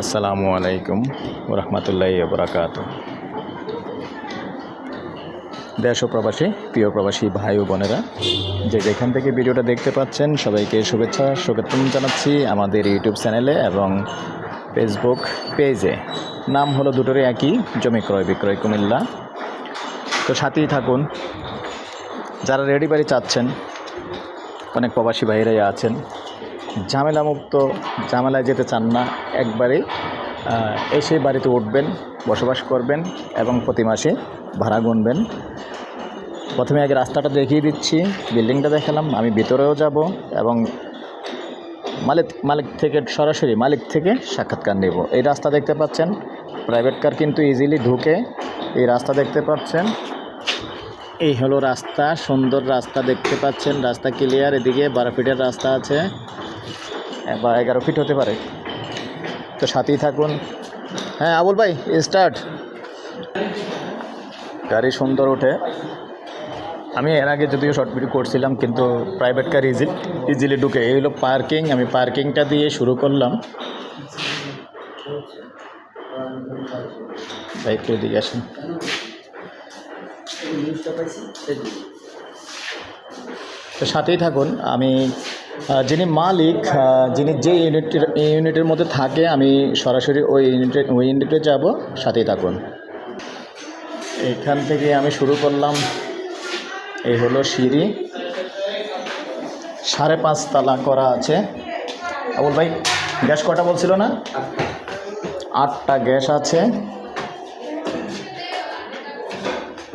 আসসালামু আলাইকুম রহমতুল্লাহ বরাকাত দেশ প্রবাসী, প্রিয় প্রবাসী ভাই ও বোনেরা, যে যেখান থেকে ভিডিওটা দেখতে পাচ্ছেন, সবাইকে শুভেচ্ছা, স্বাগতম জানাচ্ছি আমাদের ইউটিউব চ্যানেলে এবং ফেসবুক পেজে নাম হলো দুটোরই একই, জমি ক্রয় বিক্রয় কুমিল্লা। তো সাথেই থাকুন। যারা রেডি বাড়ি চাচ্ছেন, অনেক প্রবাসী ভাইরাই আছেন, ঝামেলামুক্ত, ঝামেলায় যেতে চান না, একবারে এসে বাড়িতে উঠবেন, বসবাস করবেন এবং প্রতি মাসে ভাড়া গুনবেন। প্রথমে আগে রাস্তাটা দেখিয়ে দিচ্ছি, বিল্ডিংটা দেখালাম, আমি ভিতরেও যাব এবং মালিক মালিক থেকে সরাসরি মালিক থেকে সাক্ষাৎকার নেব। এই রাস্তা দেখতে পাচ্ছেন প্রাইভেট কার কিন্তু ইজিলি ঢুকে এই রাস্তা দেখতে পাচ্ছেন। এই হলো রাস্তা, সুন্দর রাস্তা দেখতে পাচ্ছেন। রাস্তা ক্লিয়ার এদিকে বারো ফিটের রাস্তা আছে। বা এগারো ফিট হতে পারে। তো সাথেই থাকুন। হ্যাঁ আবুল ভাই স্টার্ট গাড়ি সুন্দর ওঠে। আমি এর আগে যদিও শর্ট ভিডিও করছিলাম, কিন্তু প্রাইভেট কার ইজি ইজিলি ঢুকে। এই হলো পার্কিং আমি পার্কিংটা দিয়ে শুরু করলাম। একটু এদিকে আসেন। তো সাথেই থাকুন, আমি যিনি মালিক যিনি যে ইউনিটের ইউনিটের মধ্যে থাকে, আমি সরাসরি ওই ইউনিটে ওই ইউনিটে যাব, সাথেই থাকুন। এখান থেকে আমি শুরু করলাম। এই হলো সিঁড়ি। সাড়ে পাঁচ তালা করা আছে। আবুল ভাই, গ্যাস কটা বলছিল না? আটটা গ্যাস আছে।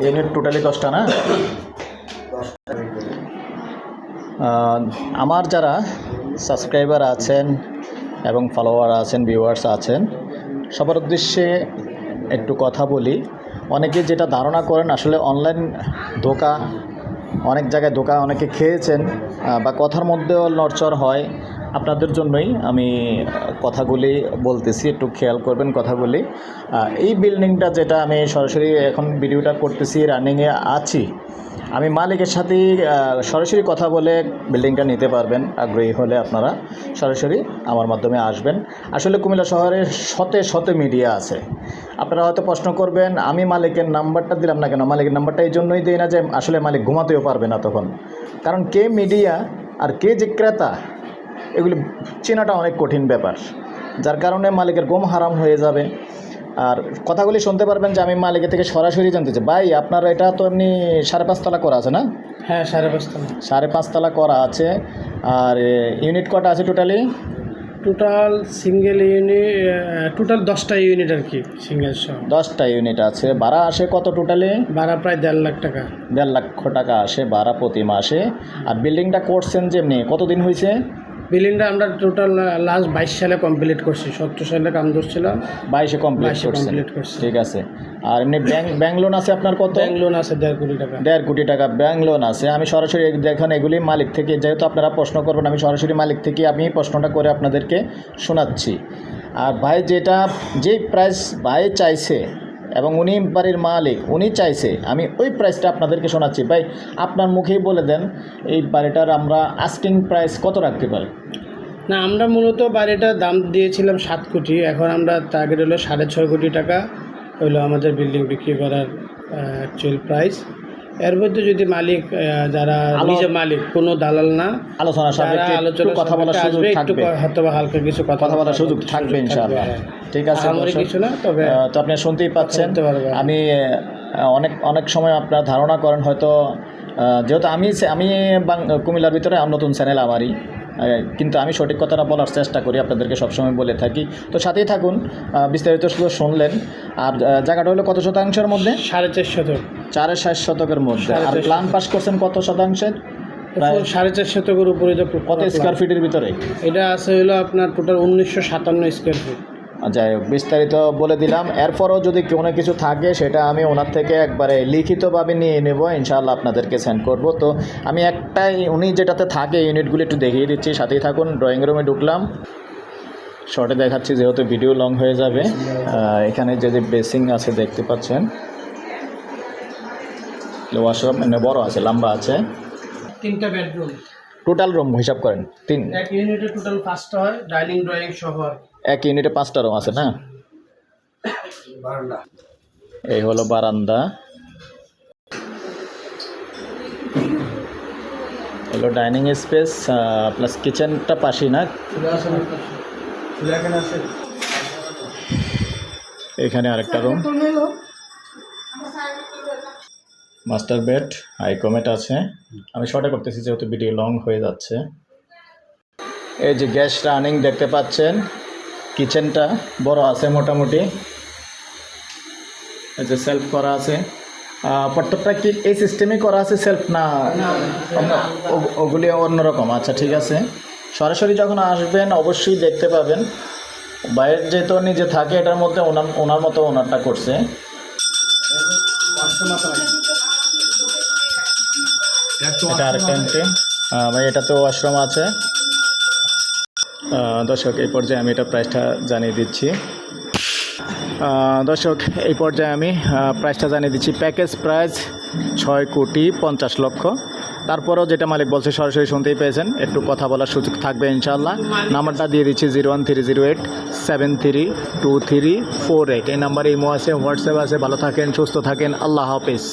ইউনিট টোটালি দশটা না? আমার যারা সাবস্ক্রাইবার আছেন এবং ফলোয়ার আছেন ভিউয়ার্স আছেন, সবার উদ্দেশ্যে একটু কথা বলি। অনেকে যেটা ধারণা করেন, আসলে অনলাইন ধোকা, অনেক জায়গায় ধোকা অনেকে খেয়েছেন বা কথার মধ্যেও নড়চড় হয়। আপনাদের জন্যই আমি কথাগুলি বলতেছি একটু খেয়াল করবেন কথাগুলি। এই বিল্ডিংটা যেটা আমি সরাসরি এখন ভিডিওটা করতেছি রানিংয়ে আছি। আমি মালিকের আহ, সরাসরি কথা বলে বিল্ডিংটা নিতে পারবেন আগ্রহী হলে আপনারা সরাসরি আমার মাধ্যমে আসবেন। আসলে কুমিল্লা শহরে শতে শতে মিডিয়া আছে। আপনারা হয়তো প্রশ্ন করবেন আমি মালিকের নাম্বারটা দিলাম না কেন? মালিকের নাম্বারটা এই জন্যই দিই না যে আসলে মালিক ঘুমাতেও পারবে না তখন। কারণ কে মিডিয়া আর কে যে ক্রেতা এগুলি চেনাটা অনেক কঠিন ব্যাপার। যার কারণে মালিকের গম হারাম হয়ে যাবে। আর কথাগুলি শুনতে পারবেন যে আমি মালিকের থেকে সরাসরি জানতে চাই। ভাই আপনার এটা তো এমনি সাড়ে পাঁচতলা করা আছে না? হ্যাঁ সাড়ে পাঁচতলা। সাড়ে পাঁচতলা করা আছে। আর ইউনিট কটা আছে totally? Total single unit total দশটা ইউনিট আর কি সিঙ্গেল সহ। দশটা ইউনিট আছে। ভাড়া আসে কত টোটালি? ভাড়া প্রায় দেড় লাখ টাকা। দেড় লক্ষ টাকা আসে ভাড়া প্রতি মাসে। আর বিল্ডিংটা করছেন যেমনি কতদিন হয়েছে বিল্ডিংটা আমরা টোটাল লাস্ট বাইশ সালে কমপ্লিট করছি সত্তর সালে কাম ধরছিলাম বাইশে কমপ্লিট করছি। ঠিক আছে। আর এমনি ব্যাংক ব্যাংক লোন আছে আপনার কত? ব্যাংক লোন আছে দেড় কোটি টাকা। দেড় কোটি টাকা ব্যাংক লোন আছে। আমি সরাসরি দেখেন এগুলি মালিক থেকে যেহেতু আপনারা প্রশ্ন করবেন আমি সরাসরি মালিক থেকে আমি প্রশ্নটা করে আপনাদেরকে শোনাচ্ছি। আর ভাই যেটা যেই প্রাইস ভাই চাইছে এবং উনি বাড়ির মালিক, উনি চাইছে, আমি ওই প্রাইসটা আপনাদেরকে শোনাচ্ছি। ভাই, আপনার মুখেই বলে দেন, এই বাড়িটার আমরা আস্কিং প্রাইস কত রাখতে পারি? না, আমরা মূলত বাড়িটার দাম দিয়েছিলাম সাত কোটি, এখন আমরা টার্গেট হলো সাড়ে ছয় কোটি টাকা, হলো আমাদের বিল্ডিং বিক্রি করার অ্যাকচুয়াল প্রাইস এর মধ্যে যদি মালিক যারা নিজে মালিক কোনো দালাল না আলোচনা আলোচনা কথা বলার সুযোগ থাকবে। হয়তো বা হালকা কিছু কথা বলার সুযোগ থাকবে ইনশাআল্লাহ। হ্যাঁ। ঠিক আছে কিছু না তবে তো আপনি শুনতেই পাচ্ছেন। আমি অনেক অনেক সময় আপনার ধারণা করেন হয়তো যেহেতু আমি আমি কুমিল্লার ভিতরে নতুন চ্যানেল আমারই। কিন্তু আমি সঠিক কথাটা বলার চেষ্টা করি আপনাদেরকে সবসময় বলে থাকি। তো সাথেই থাকুন বিস্তারিত শুধু শুনলেন। আর জায়গাটা হলো কত শতাংশের মধ্যে? সাড়ে চার শতক চারে ষাট শতকের মধ্যে। আর প্ল্যান পাস করছেন কত শতাংশের? প্রায় সাড়ে চার শতকের উপরে কত স্কোয়ার ফিটের ভিতরে? এটা আছে হলো আপনার টোটাল উনিশশো সাতান্ন স্কোয়ার ফিট যাই হোক বিস্তারিত বলে দিলাম। এরপরও যদি কোনো কিছু থাকে সেটা আমি ওনার থেকে একবারে লিখিতভাবে নিয়ে নেব। ইনশাআল্লাহ আপনাদেরকে সেন্ড করব। তো আমি একটাই উনি যেটাতে থাকে ইউনিটগুলি একটু দেখিয়ে দিচ্ছি। সাথেই থাকুন ড্রয়িং রুমে ঢুকলাম। শর্টে দেখাচ্ছি যেহেতু ভিডিও লং হয়ে যাবে। এখানে যে যে বেসিং আছে দেখতে পাচ্ছেন। ওয়াশরুম এমনি বড় আছে লম্বা আছে। তিনটা বেডরুম টোটাল রুম হিসাব করেন তিন। এক ইউনিটে টোটাল পাঁচটা হয় ডাইনিং ড্রয়িং সহ এক ইউনিটে পাঁচটা রুম আছে না? বারান্দা। এই হলো বারান্দা। হলো ডাইনিং স্পেস প্লাস কিচেনটা পাশেই না? এখানে আরেকটা রুম মাস্টার বেড হাইকমেট আছে। আমি শর্টে করতেছি যেহেতু ভিডিও লং হয়ে যাচ্ছে। এই যে গ্যাস রানিং দেখতে পাচ্ছেন, কিচেনটা বড় আছে মোটামুটি। এই যে সেলফ করা আছে। প্রত্যেকটা কি এই সিস্টেমে করা আছে সেলফ না ওগুলি অন্যরকম? আচ্ছা ঠিক আছে। সরাসরি যখন আসবেন, অবশ্যই দেখতে পাবেন। বাইরের যেহেতু নিজে থাকে, এটার মধ্যে ওনার ওনার মতো ওনারটা করছে। এটা আরেকটা এন্ট্রি ভাই এটাতে ওয়াশরুম আছে। দর্শক এই পর্যায়ে আমি এটা প্রাইসটা জানিয়ে দিচ্ছি। দর্শক এই পর্যায়ে আমি প্রাইসটা জানিয়ে দিচ্ছি। প্যাকেজ প্রাইস ছয় কোটি পঞ্চাশ লক্ষ। তারপরেও যেটা মালিক বলছে সরাসরি শুনতেই পেয়েছেন। একটু কথা বলার সুযোগ থাকবে ইনশাল্লাহ নাম্বারটা দিয়ে দিচ্ছি zero one three zero eight seven three two three four eight. এই নাম্বারে ইমো আছে হোয়াটসঅ্যাপ আছে। ভালো থাকেন সুস্থ থাকেন। আল্লাহ হাফিজ।